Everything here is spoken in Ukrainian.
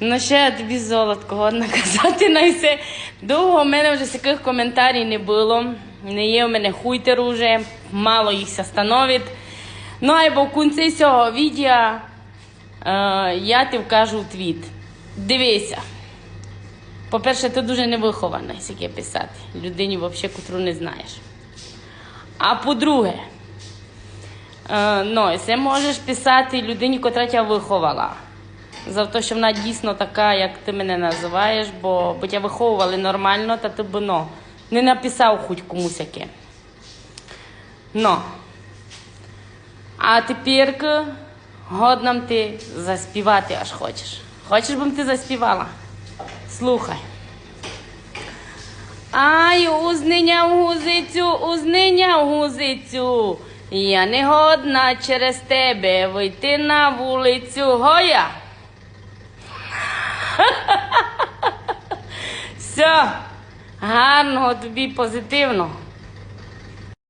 Ну ще я тобі золотко годна казати на все. Довго в мене вже таких коментарів не було. Не є в мене хуйтер уже, мало їх становить. Ну а в кінці цього відео е, я ти вкажу твіт. Дивися. По-перше, ти дуже невихована, яке писати. Людині, взагалі, котру не знаєш. А по-друге, е, ну, це можеш писати людині, котра тебе виховала. За те, що вона дійсно така, як ти мене називаєш, бо, бо тебе виховували нормально, та ти б ну, не написав хоч комусь яке. Ну. А тепер годнам ти заспівати аж хочеш. Хочеш, б ти заспівала? Слухай. Ай, узниняв гузицю, узниняв гузицю. Я не годна через тебе вийти на вулицю. Гоя. Все. Гарного тобі позитивно.